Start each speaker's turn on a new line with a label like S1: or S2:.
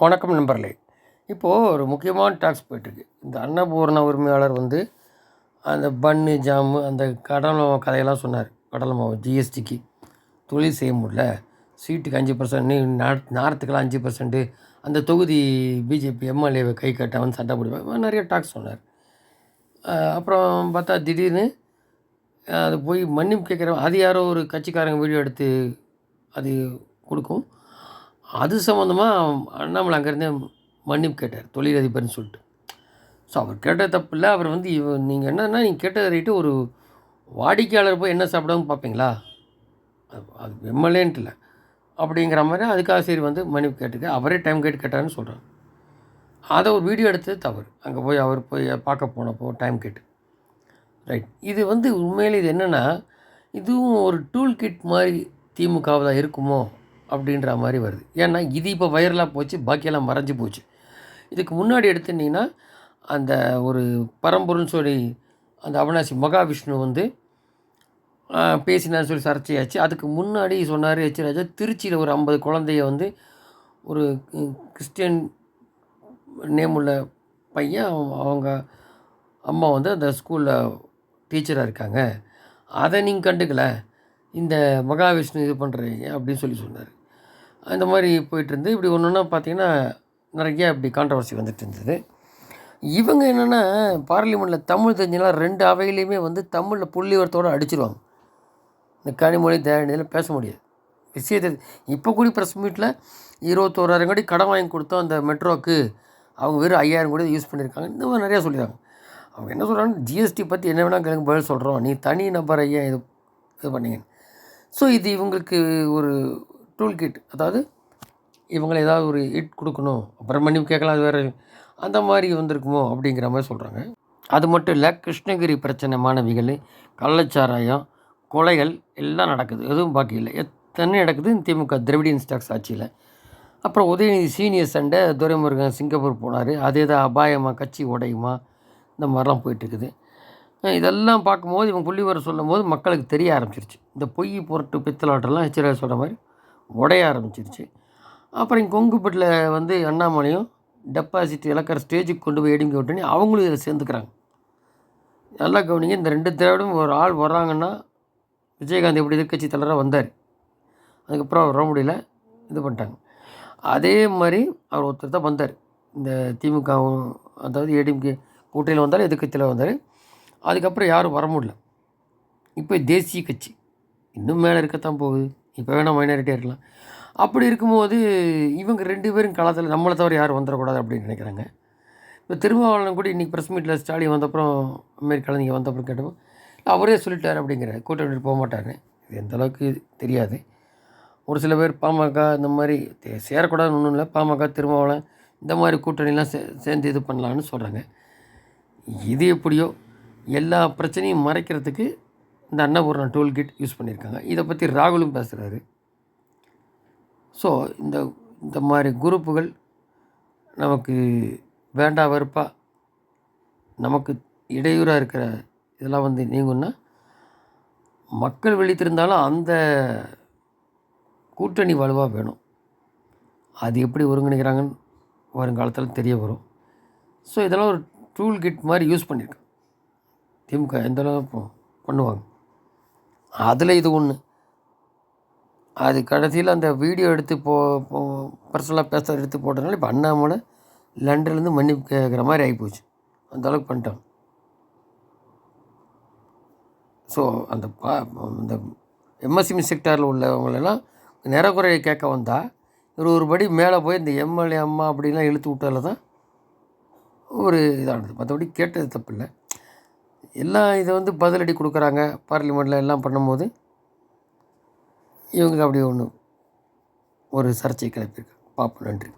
S1: வணக்கம் நண்பர்களே. இப்போது ஒரு முக்கியமான டாக்ஸ் போயிட்டுருக்கு. இந்த அன்னபூர்ண உரிமையாளர் வந்து அந்த பன்னு ஜாமு அந்த கடலை மாவு கதையெல்லாம் சொன்னார். கடலை மாவு ஜிஎஸ்டிக்கு தொழில் செய்ய முடியல. சீட்டுக்கு அஞ்சு பர்சன்ட் நீ நார்த்துக்கெல்லாம் அஞ்சு பர்சன்ட்டு அந்த தொகுதி பிஜேபி எம்எல்ஏவை கை கட்ட வந்து சட்டை பிடிப்பாங்க நிறைய டாக்ஸ் சொன்னார். அப்புறம் பார்த்தா திடீர்னு அது போய் மன்னிப்பு கேட்குறவன் அது யாரோ ஒரு கட்சிக்காரங்க வீடியோ எடுத்து அது கொடுக்கும். அது சம்மந்தமாக அண்ணாமலை அங்கேருந்தே மன்னிப்பு கேட்டார் தொழிலதிபர்னு சொல்லிட்டு. ஸோ அவர் கேட்ட தப்பு இல்லை அவர் வந்து இவ நீங்கள் என்னன்னா நீங்கள் கேட்டதை ரைட்டு ஒரு வாடிக்கையாளர் போய் என்ன சாப்பிடாமல் பார்ப்பீங்களா? அது அது எம்எல்ஏன்ட்டு இல்லை. அப்படிங்கிற மாதிரி அதுக்காக சரி வந்து மன்னிப்பு கேட்டுக்க அவரே டைம் கேட்டு கேட்டார்னு சொல்கிறாங்க அதை ஒரு வீடியோ எடுத்தது தவறு. அங்கே போய் அவர் போய் பார்க்க போனப்போ டைம் கேட்டு. ரைட் இது வந்து உண்மையில் இது என்னென்னா இதுவும் ஒரு டூல் கிட் மாதிரி திமுகவில் இருக்குமோ? அப்படின்ற மாதிரி வருது. ஏன்னா இது இப்போ வைரலாக போச்சு பாக்கியெல்லாம் மறைஞ்சு போச்சு. இதுக்கு முன்னாடி எடுத்துட்டிங்கன்னா அந்த ஒரு பரம்பொருள்னு சொல்லி அந்த அவினாசி மகாவிஷ்ணு வந்து பேசினான்னு சொல்லி சர்ச்சையாச்சு. அதுக்கு முன்னாடி சொன்னார் எச் திருச்சியில் ஒரு ஐம்பது குழந்தைய வந்து ஒரு கிறிஸ்டியன் நேம் உள்ள பையன் அவங்க அம்மா வந்து அந்த ஸ்கூலில் டீச்சராக இருக்காங்க. அதை நீங்கள் கண்டுக்கல. இந்த மகாவிஷ்ணு இது பண்ணுறீங்க அப்படின்னு சொல்லி சொன்னார். அந்த மாதிரி போயிட்டுருந்து இப்படி ஒன்று ஒன்றா பார்த்தீங்கன்னா நிறைய இப்படி கான்ட்ரவர்சி வந்துட்டு இருந்தது. இவங்க என்னென்னா பார்லிமெண்ட்டில் தமிழ் தெரிஞ்சலாம் ரெண்டு அவையிலையுமே வந்து தமிழில் புள்ளிவரத்தோடு அடிச்சிருவாங்க. இந்த கனிமொழி தயாநிதியில் பேச முடியாது. விஷயத்தை இப்போ கூட ப்ரெஸ் மீட்டில் இருபத்தோராயிரம் கோடி கடன் வாங்கி கொடுத்தோம் அந்த மெட்ரோக்கு. அவங்க வெறும் ஐயாயிரம் கோடி யூஸ் பண்ணியிருக்காங்க. இந்த மாதிரி நிறையா சொல்லிடுறாங்க அவங்க என்ன சொல்கிறாங்க ஜிஎஸ்டி பற்றி என்ன வேணால் கிழங்கு பதில் சொல்கிறோம் நீ தனி நபர் ஐயா இது இது பண்ணீங்க ஸோ இது இவங்களுக்கு ஒரு டூல் கிட் அதாவது இவங்களை ஏதாவது ஒரு ஹிட் கொடுக்கணும். அப்புறம் மன்னிப்பு கேட்கலாம் அது வேறு அந்த மாதிரி வந்திருக்குமோ அப்படிங்கிற மாதிரி சொல்கிறாங்க அது மட்டும் இல்லை கிருஷ்ணகிரி பிரச்சனை மாணவிகள் கள்ளச்சாராயம் கொலைகள் எல்லாம் நடக்குது. எதுவும் பாக்கி இல்லை. எத்தனை நடக்குது? திமுக திராவிடியன் ஸ்டாக்ஸ் ஆட்சியில். அப்புறம் உதயநிதி சீனியர் சண்டை துரைமுருகன் சிங்கப்பூர் போனார். அதே தான் அபாயமாக கட்சி உடையுமா இந்த மாதிரிலாம் போயிட்டுருக்குது. இதெல்லாம் பார்க்கும்போது இவங்க புள்ளி வர சொல்லும் போது மக்களுக்கு தெரிய ஆரம்பிச்சிருச்சு. இந்த பொய் பொருட்டு பித்தலாட்டெல்லாம் ஹெச்ஆர் சொல்கிற மாதிரி உடைய ஆரம்பிச்சிருச்சு. அப்புறம் இங்கே கொங்குப்பட்டில் வந்து அண்ணாமலையும் டெபாசிட் இழக்கிற ஸ்டேஜுக்கு கொண்டு போய் எடுங்க விட்டோன்னே அவங்களும் இதில் சேர்ந்துக்கிறாங்க. நல்லா கவனிங்க இந்த ரெண்டு திராவிடம் ஒரு ஆள் வர்றாங்கன்னா விஜயகாந்த் எப்படி எதிர்கட்சி தலைவராக வந்தார். அதுக்கப்புறம் அவர் வர முடியல இது பண்ணிட்டாங்க. அதே மாதிரி அவர் ஒருத்தர் தான் வந்தார். இந்த திமுகவும் அதாவது ஏடிஎம்கே கூட்டணியில் வந்தார் எதிர்கட்சியில் வந்தார். அதுக்கப்புறம் யாரும் வர முடியல. இப்போ தேசிய கட்சி இன்னும் மேலே இருக்கத்தான் போகுது. இப்போ வேணால் மைனாரிட்டியாக இருக்கலாம். அப்படி இருக்கும்போது இவங்க ரெண்டு பேரும் காலத்தில் நம்மளை தவிர யாரும் வந்துடக்கூடாது அப்படின்னு நினைக்கிறாங்க. இப்போ திருமாவளவன் கூட இன்றைக்கி ப்ரெஸ் மீட்டில் ஸ்டாலின் வந்தப்புறம் அமெரிக்காவில் நீங்கள் வந்தப்புறம் கேட்டப்போ அவரே சொல்லிட்டார் அப்படிங்கிற கூட்டணி போக மாட்டார். இது எந்த அளவுக்கு தெரியாது. ஒரு சில பேர் பாமக இந்த மாதிரி சேரக்கூடாதுன்னு ஒன்றும் இல்லை. பாமக திருமாவளம் இந்த மாதிரி கூட்டணிலாம் சே சேர்ந்து இது பண்ணலான்னு சொல்கிறாங்க இது எப்படியோ எல்லா பிரச்சனையும் மறைக்கிறதுக்கு இந்த அன்னபூர்ணா டோல்கேட் யூஸ் பண்ணியிருக்காங்க. இதை பற்றி ராகுலும் பேசுகிறாரு ஸோ இந்த இந்த மாதிரி குரூப்புகள் நமக்கு வேண்டா வெறுப்பாக நமக்கு இடையூறாக இருக்கிற இதெல்லாம் வந்து நீங்கன்னா மக்கள் விழித்திருந்தாலும் அந்த கூட்டணி வலுவாக வேணும். அது எப்படி ஒருங்கிணைக்கிறாங்கன்னு வருங்காலத்தில் தெரிய வரும். ஸோ இதெல்லாம் ஒரு டூல் கிட் மாதிரி யூஸ் பண்ணியிருக்கேன் திமுக எந்த அளவுக்கு பண்ணுவாங்க? அதில் இது ஒன்று அது கடைசியில் அந்த வீடியோ எடுத்து போ பர்சனலாக பேச எடுத்து போட்டதுனால இப்போ அண்ணாமலை லண்டன்லேருந்து மன்னிப்பு கேட்குற மாதிரி ஆகிப்போச்சு அந்தளவுக்கு பண்ணிட்டான். ஸோ அந்த பா இந்த எம்எஸ்எம்இ செக்டாரில் உள்ளவங்களெல்லாம் நிறக்குறையை கேட்க வந்தால் ஒரு ஒரு படி மேலே போய் இந்த எம்எல்ஏ அம்மா அப்படின்லாம் இழுத்து விட்டால தான் ஒரு இதானது. மற்றபடி கேட்டது தப்பு இல்லை எல்லாம் இதை வந்து பதிலடி கொடுக்குறாங்க? பார்லிமெண்ட்டில் எல்லாம் பண்ணும்போது இவங்க அப்படி ஒன்று ஒரு சர்ச்சை கிளப்பியிருக்கு. பார்ப்போம். நன்றி.